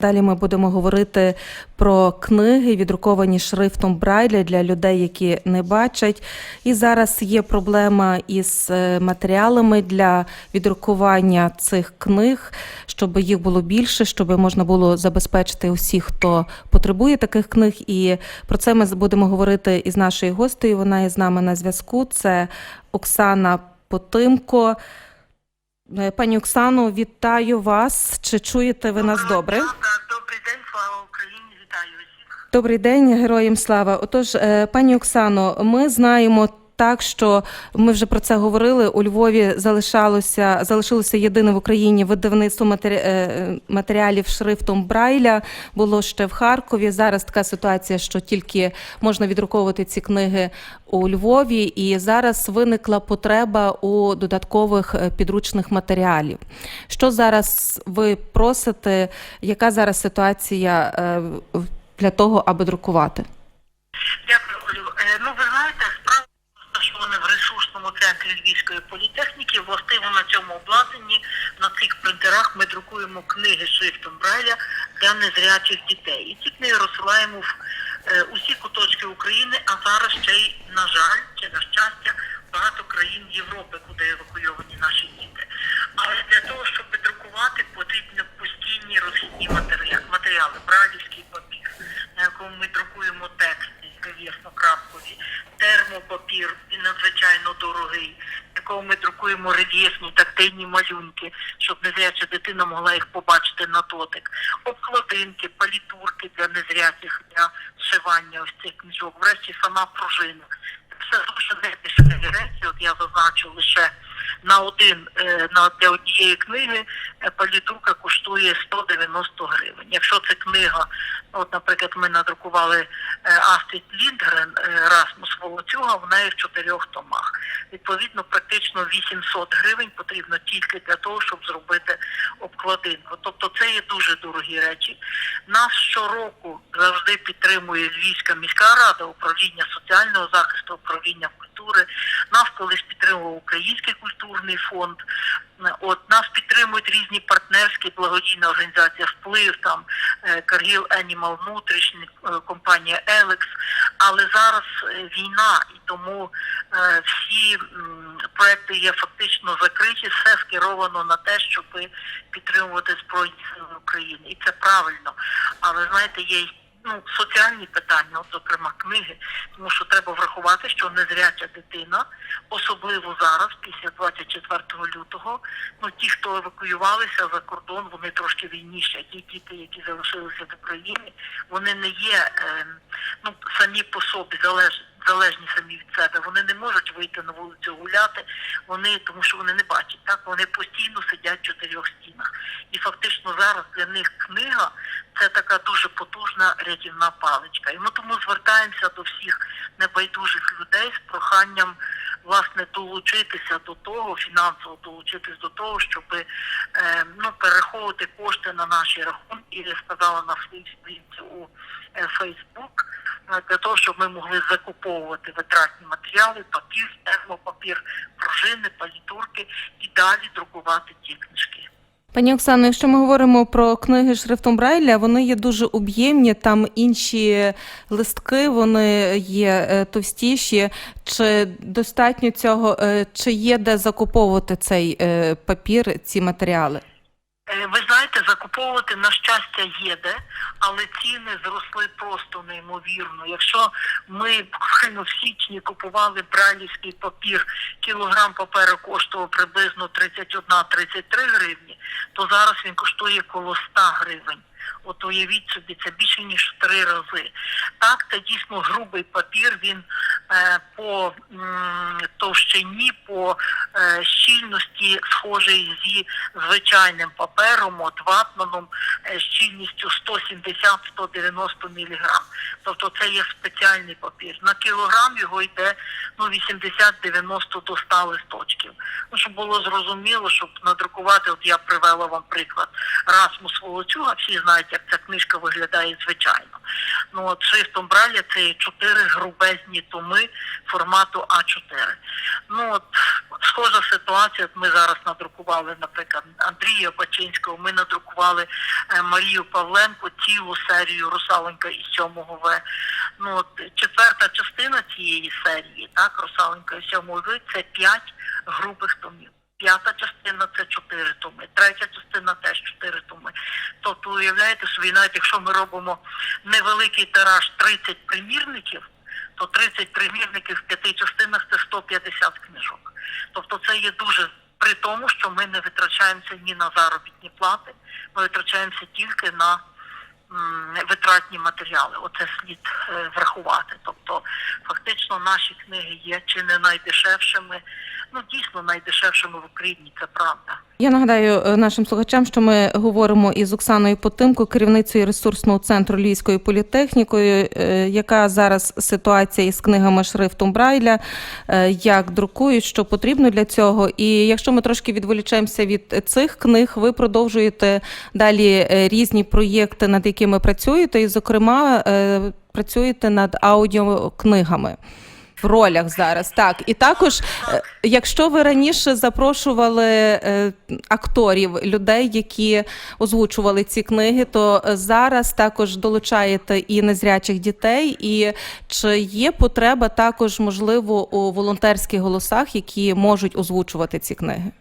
Далі ми будемо говорити про книги, віддруковані шрифтом Брайля для людей, які не бачать. І зараз є проблема із е, матеріалами для віддрукування цих книг, щоб їх було більше, щоб можна було забезпечити усіх, хто потребує таких книг. І про це ми будемо говорити із нашою гостею. Вона є з нами на зв'язку. Це Оксана Потимко. Е, Пані Оксано, вітаю вас. Чи чуєте ви нас добре? добрий день, слава Україні, вітаю всіх. Добрий день, героям слава. Отож, е, пані Оксано, ми знаємо. Так, що ми вже про це говорили. У Львові залишалося залишилося єдине в Україні видавництво матері... е, матеріалів шрифтом Брайля. Було ще в Харкові. Зараз така ситуація, що тільки можна відруковувати ці книги у Львові, і зараз виникла потреба у додаткових е, підручних матеріалів. Що зараз ви просите? Яка зараз ситуація е, для того, аби друкувати? Дякую, Олю. Е, ну, ви знаєте, справа розташована в ресурсному центрі Львівської політехніки. Властиво на цьому обладнанні, на цих принтерах ми друкуємо книги шрифтом Брайля для незрячих дітей. І ці книги розсилаємо в е, усі куточки України, а зараз ще й, на жаль, чи на щастя, країн Європи, куди евакуйовані наші діти. Але для того, щоб друкувати, потрібні постійні розхідні матеріали, матеріали брайлівський папір, на якому ми друкуємо тексти рельєфно-крапкові, термопапір, він надзвичайно дорогий, на якому ми друкуємо рельєфні тактильні малюнки, щоб незряча дитина могла їх побачити на дотик, обкладинки, палітурки для незрячих для зшивання ось цих книжок, врешті сама пружина. Все дуже недешеві речі, от я зазначу лише на один е, на для однієї книги е, палітурка коштує 190 гривень. Якщо це книга, от, наприклад, ми надрукували е, Астрід Ліндгрен Расмус Волоцюга, вона є в чотирьох томах. Відповідно, практично 800 гривень потрібно тільки для того, щоб зробити обкладинку. Тобто це є дуже дорогі речі. Нас щороку завжди підтримує Львівська міська рада, управління соціального захисту, управління культури. Нас колись підтримував Український культурний фонд. От нас підтримують різні партнерські благодійні організації, вплив там е, Каргіл Енімал внутрішня е, компанія Елекс. Але зараз е, війна, і тому всі проекти є фактично закриті. Все скеровано на те, щоб підтримувати збройні сили України, і це правильно. Але знаєте, є ну соціальні питання, от зокрема книги, тому що треба врахувати, що незряча дитина, особливо зараз, після 24 лютого, ну ті, хто евакуювалися за кордон, вони трошки війніші. Ті діти, які залишилися в Україні, вони не є е, ну самі по собі залежні. Залежні самі від себе, вони не можуть вийти на вулицю гуляти, вони тому, що вони не бачать. Так вони постійно сидять в чотирьох стінах. І фактично зараз для них книга це така дуже потужна рятівна паличка. І ми тому звертаємося до всіх небайдужих людей з проханням власне долучитися до того, фінансово долучитись до того, щоб е, ну перераховувати кошти на наші рахунки. Я сказала на своїй сторінці у Фейсбук е, для того, щоб ми могли закуповувати витратні матеріали, папір, термопапір, пружини, палітурки і далі друкувати ті книжки. Пані Оксано, якщо ми говоримо про книги шрифтом Брайля, вони є дуже об'ємні. Там інші листки, вони є е, товстіші. Чи достатньо цього, е, чи є де закуповувати цей е, папір, ці матеріали? Е, Ви знаєте, закуповувати на щастя є де, але ціни зросли просто неймовірно. Якщо ми буквально в січні купували брайлівський папір, кілограм паперу коштував приблизно 31-33 гривні, то зараз він коштує коло 100 гривень. От уявіть собі, це більше ніж в три рази. Так, це дійсно грубий папір. Він по товщині, по е, щільності схожий зі звичайним папером, от ватманом, е, щільністю 170-190 міліграм. Тобто це є спеціальний папір. На кілограм його йде ну 80-90 до 100 листочків. Ну, щоб було зрозуміло, щоб надрукувати, от я привела вам приклад Расмус Волочуга, всі знають, як ця книжка виглядає звичайно. Ну от шрифтом Браля це чотири грубезні томи формату А4. Ну от схожа ситуація. Ми зараз надрукували, наприклад, Андрія Бачинського. Ми надрукували е, Марію Павленко цілу серію Русаленька із 7 В. Ну от четверта частина цієї серії, так, Русаленька із 7 В, це п'ять грубих томів. П'ята частина це чотири томи, третя частина теж чотири томи. Тобто, уявляєте собі, навіть якщо ми робимо невеликий тираж 30 примірників, то 30 примірників в п'яти частинах це 150 книжок. Тобто це є дуже при тому, що ми не витрачаємося ні на заробітні плати, ми витрачаємося тільки на витратні матеріали. Оце слід е, врахувати. Тобто, фактично, наші книги є чи не найдешевшими, ну дійсно найдешевшими в Україні, це правда. Я нагадаю е, нашим слухачам, що ми говоримо із Оксаною Потимко, керівницею ресурсного центру Львівської політехнікою, е, яка зараз ситуація із книгами шрифтом Брайля, е, як друкують, що потрібно для цього. І якщо ми трошки відволічаємося від цих книг, ви продовжуєте далі різні проєкти, над якими працюєте, і, зокрема, працюєте над аудіокнигами. В ролях зараз так, і також, е, якщо ви раніше запрошували е, акторів, людей, які озвучували ці книги, то зараз також долучаєте і незрячих дітей. І чи є потреба також, можливо, у волонтерських голосах, які можуть озвучувати ці книги?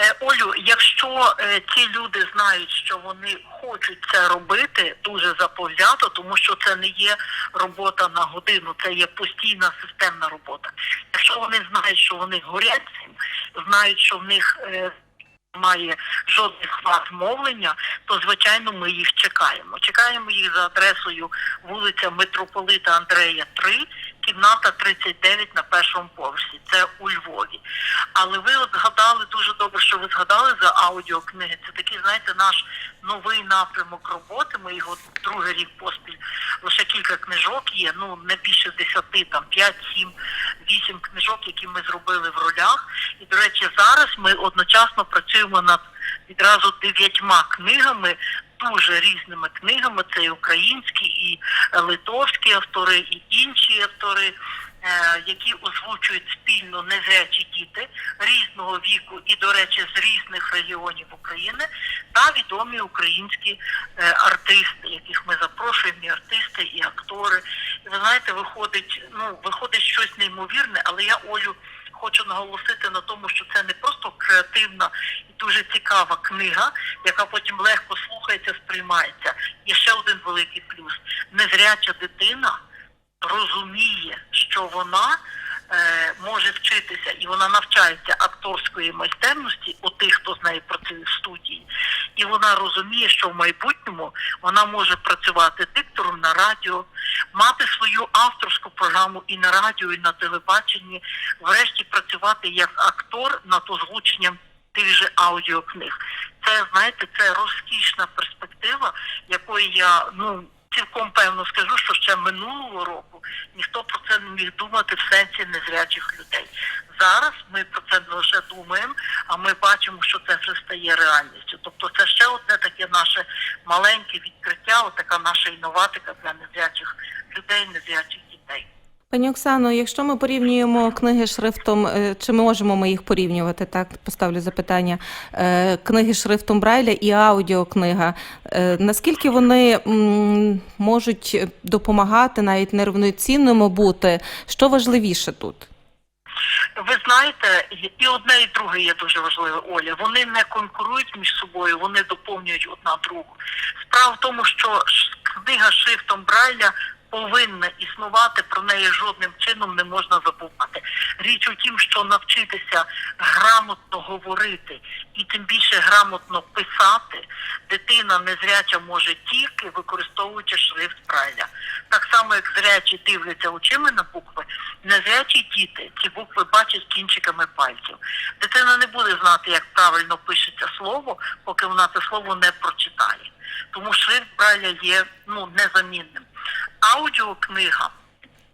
Е, Олю, якщо е, ці люди знають, що вони хочуть це робити дуже заповзято, тому що це не є робота на годину, це є постійна системна робота. Якщо вони знають, що вони горять цим, знають, що в них е, немає жодних вад мовлення, то звичайно ми їх чекаємо. Чекаємо їх за адресою вулиця Митрополита Андрея 3, кімната 39 на першому поверсі. Це у Львові. Але ви от згадали дуже добре, що ви згадали за аудіокниги. Це такий, знаєте, наш новий напрямок роботи. Ми його другий рік поспіль лише кілька книжок є. Ну не більше десяти, там 5, 7, 8 книжок, які ми зробили в ролях. І до речі, зараз ми одночасно працюємо над відразу дев'ятьма книгами. Дуже різними книгами, це і українські, і литовські автори, і інші автори, е, які озвучують спільно незрячі діти різного віку і, до речі, з різних регіонів України, та відомі українські е, артисти, яких ми запрошуємо, і артисти, і актори. І ви знаєте, виходить, ну виходить щось неймовірне, але я Олю. Хочу наголосити на тому, що це не просто креативна і дуже цікава книга, яка потім легко слухається, сприймається. Є ще один великий плюс. Незряча дитина розуміє, що вона е, може вчитися і вона навчається акторської майстерності у тих, хто з нею працює в студії, і вона розуміє, що в майбутньому вона може працювати диктором на радіо, мати свою авторську програму і на радіо, і на телебаченні, врешті працювати як актор над озвученням тих же аудіокниг. Це знаєте, це розкішна перспектива, якої я ну. Цілком певно скажу, що ще минулого року ніхто про це не міг думати в сенсі незрячих людей. Зараз ми про це не лише думаємо, а ми бачимо, що це вже стає реальністю. Тобто це ще одне таке наше маленьке відкриття, отака наша інноватика для незрячих людей, незрячих. Пані Оксано, якщо ми порівнюємо книги шрифтом, е, чи ми можемо ми їх порівнювати? Так, поставлю запитання. Е, Книги шрифтом Брайля і аудіокнига. Е, Наскільки вони можуть допомагати, навіть нерівноцінними бути? Що важливіше тут? Ви знаєте, і одне, і друге є дуже важливе, Оля. Вони не конкурують між собою, вони доповнюють одна другу. Справа в тому, що книга шрифтом Брайля повинна існувати, про неї жодним чином не можна забувати. Річ у тім, що навчитися грамотно говорити і тим більше грамотно писати, дитина незряча може тільки використовуючи шрифт Брайля. Так само, як зрячі дивляться очима на букви, незрячі діти ці букви бачать кінчиками пальців. Дитина не буде знати, як правильно пишеться слово, поки вона це слово не прочитає. Тому шрифт Брайля є ну незамінним. Аудіокнига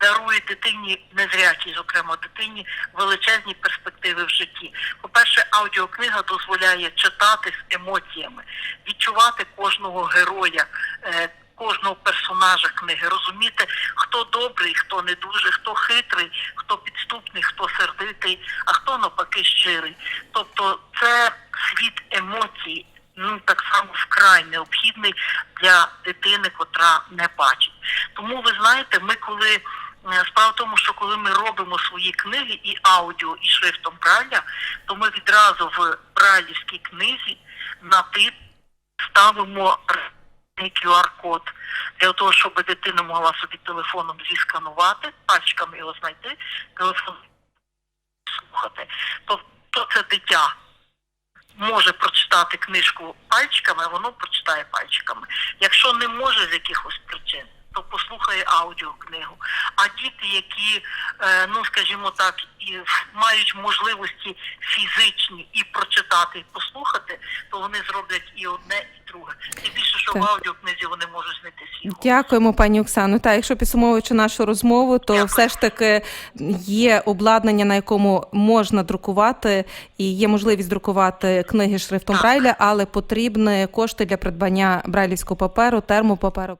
дарує дитині незрячій, зокрема дитині, величезні перспективи в житті. По-перше, аудіокнига дозволяє читати з емоціями, відчувати кожного героя, е, кожного персонажа. персонажа книги, розуміти, хто добрий, хто не дуже, хто хитрий, хто підступний, хто сердитий, а хто навпаки щирий. Тобто це світ емоцій, ну так само вкрай необхідний для дитини, котра не бачить. Тому ви знаєте, ми коли е, справа в тому, що коли ми робимо свої книги і аудіо, і шрифтом Брайля, то ми відразу в брайлівській книзі на тип ставимо QR-код для того, щоб дитина могла собі телефоном зісканувати, пальчиками його знайти, телефон слухати. Тобто це дитя може прочитати книжку пальчиками, воно прочитає пальчиками. Якщо не може з якихось причин, то послухає аудіокнигу. А діти, які, е, ну скажімо так, і мають можливості фізичні і прочитати, і послухати, то вони зроблять і одне, і друге. Тим більше, що Так. в аудіокнизі вони можуть знайти свій голос. Дякуємо, пані Оксано. Та якщо підсумовуючи нашу розмову, то Дякую. все ж таки є обладнання, на якому можна друкувати, і є можливість друкувати книги шрифтом Так. Брайля, але потрібні кошти для придбання брайлівського паперу, термопаперу.